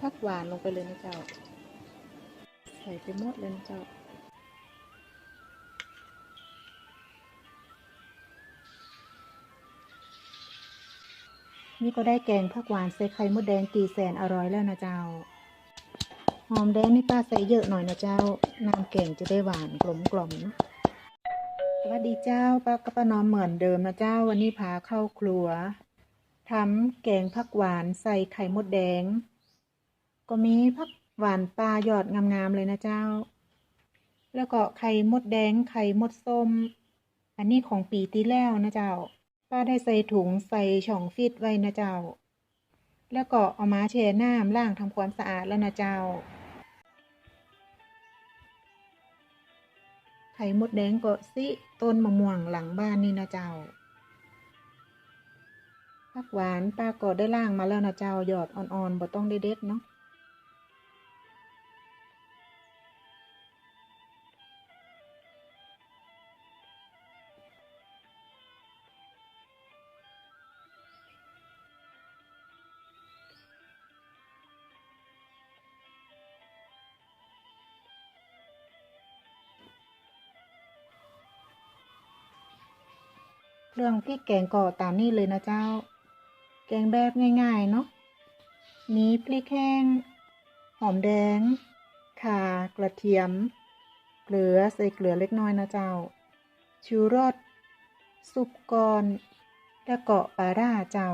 ผักหวานลงไปเลยนะเจ้า ใส่ไปหมดเลยนะเจ้านี่ก็ได้แกงผักหวานใส่ไข่มดแดงตีแสนอร่อยแล้วนะเจ้า หอมแดงนี่ป้าใส่เยอะหน่อยนะเจ้า น้ำแกงจะได้หวานกลมกล่อมนะสวัสดีเจ้าป้ากับป้านอมเหมือนเดิมนะเจ้า วันนี้พาเข้าครัวทำแกงผักหวานใส่ไข่มดแดง ก็มีผักหวานปลาหยอดงามๆเลยนะเจ้า แล้วก็ไข่มดแดงไข่มดส้ม อันนี้ของปีที่แล้วนะเจ้า ป้าได้ใส่ถุงใส่ช่องฟิตไว้นะเจ้า แล้วก็เอามาแช่น้ำล้างทำความสะอาดแล้วนะเจ้า ไข่มดแดงก็สิต้นมะม่วงหลังบ้านนี่นะเจ้าผักหวานป้าก็ได้ล่างมาแล้วนะเจ้าหยอดอ่อนๆบ่ต้องได้เด็ดเนาะ เรื่องพริกแกงก็ตามนี้เลยนะเจ้า แกงแบบง่ายๆเนาะ มีพริกแห้ง หอมแดง ข่ากระเทียม เกลือใส่เกลือเล็กน้อยนะเจ้า ชูรสซุปก่อนแล้วก็ปลาร่าเจ้า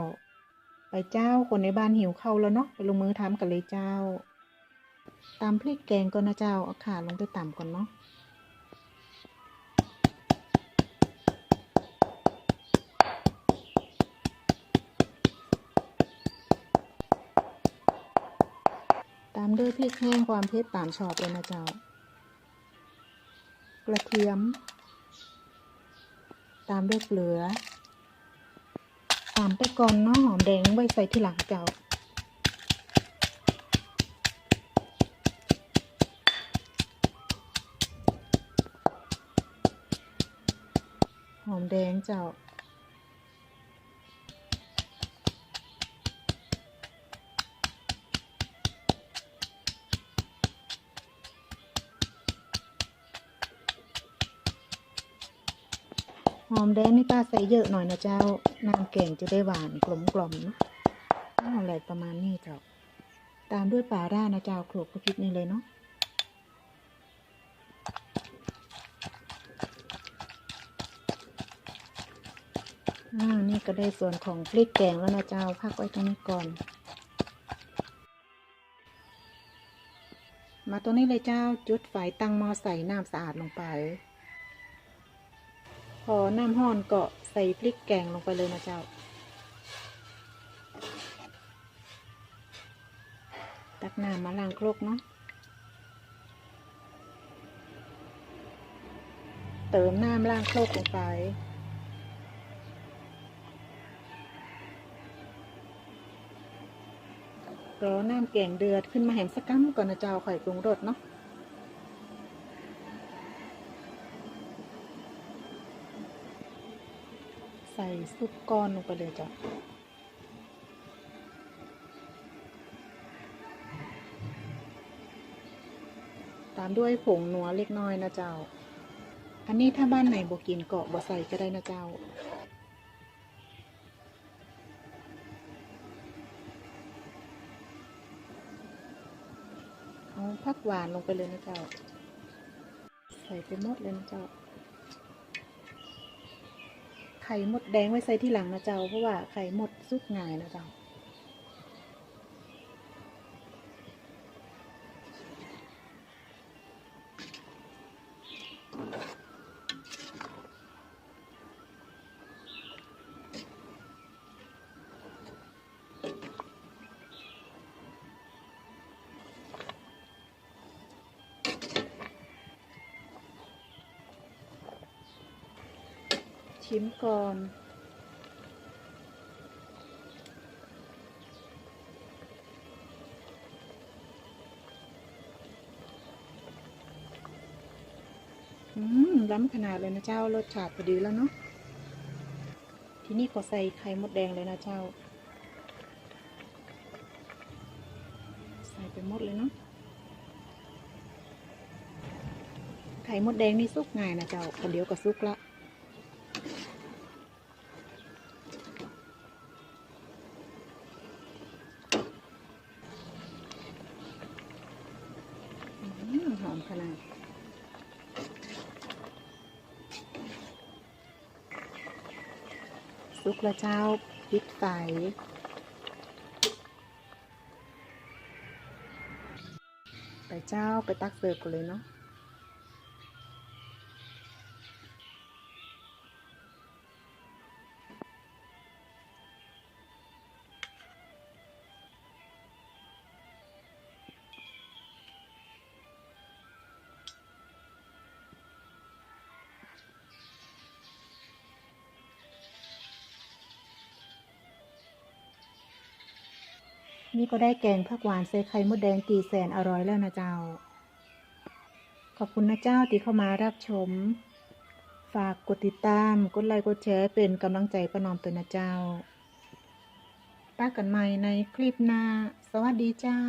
ไปเจ้าคนในบ้านหิวเข้าแล้วเนาะ ไปลงมือทำกันเลยเจ้า ตามพริกแกงก่อนนะเจ้าเอาข่าลงไปต่ำก่อนเนาะ ตามด้วยพริกแห้งความเผ็ดตามชอบเลยนะเจ้า กระเทียม ตามด้วยเกลือ ตามไปก่อนเนาะหอมแดงไว้ใส่ที่หลังเจ้า หอมแดงเจ้า หอมแดงนี่ป้าใส่เยอะหน่อยนะเจ้าน้ำแกงจะได้หวานกลมกล่อมเนาะอะไรประมาณนี้เจ้าตามด้วยปลาร่านะเจ้าโขลกกระพริบนี่เลยเนาะอ่านี่ก็ได้ส่วนของพริกแกงแล้วนะเจ้าพักไว้ตรงนี้ก่อน มาตรงนี้เลยเจ้าจุดไฟตั้งหม้อใส่น้ำสะอาดลงไป พอน้ำห้อนก็ใส่พริกแกงลงไปเลยนะเจ้า ตักน้ำมาล้างครกเนาะ เติมน้ำล้างครกลงไปรอน้ำแกงเดือดขึ้นมาแหมสักกัมก่อนนะเจ้าข่อยปรุงรสเนาะ ส่ซุปก้อนลงไปเลยจ้ะตามด้วยผงนัวเล็กน้อยนะเจ้า อันนี้ถ้าบ้านไหนบกินเกาะบ่ใส่ก็ได้นะเจ้า เอาผักหวานลงไปเลยนะเจ้า ใส่ไปหมดเลยนะเจ้า ไข่มดแดงไว้ใส่ที่หลังนะเจ้า เพราะว่าไข่มดสุกง่ายนะเจ้า ชิมก่อน อืม ล้ำขนาดเลยนะเจ้ารสชาติพอดีแล้วเนาะ ทีนี้ขอใส่ไข่มดแดงเลยนะเจ้า ใส่ไปหมดเลยเนาะ ไข่มดแดงนี่สุกง่ายนะเจ้าคนเดียวก็สุกละ มหอมขนาดซุกและเจ้าพิษไฟไปเจ้าไปตักเสิร์ฟกันเลยเนาะ นี่ก็ได้แกงผักหวานใส่ไข่มดแดงตีแสนอร่อยแล้วนะเจ้า ขอบคุณนะเจ้าที่เข้ามารับชม ฝากกดติดตาม กดไลค์กดแชร์เป็นกำลังใจประนอมตัวนะเจ้าป้ากันใหม่ในคลิปหน้า สวัสดีเจ้า